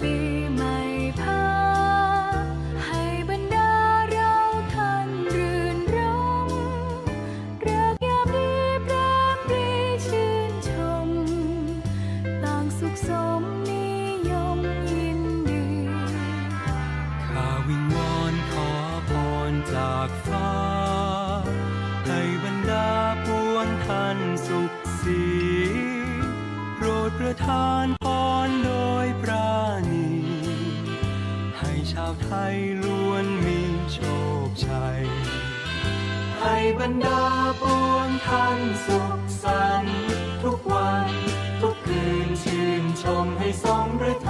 ปีใหม่พาให้บรรดาเราท่านรื่นรมรักยามดีปราบปรีชื่นชม ต่างสุขสมนิยมยินดี ข้าวิงวอนขอพรจากฟ้า ให้บรรดาปวงท่านสุขสี ระทานพรโดยปราณี ให้ชาวไทยล้วนมีโชคชัย ให้บรรดาปวงท่านสุขสันต์ทุกวัน ทุกคืนชื่นชมให้สมประไทย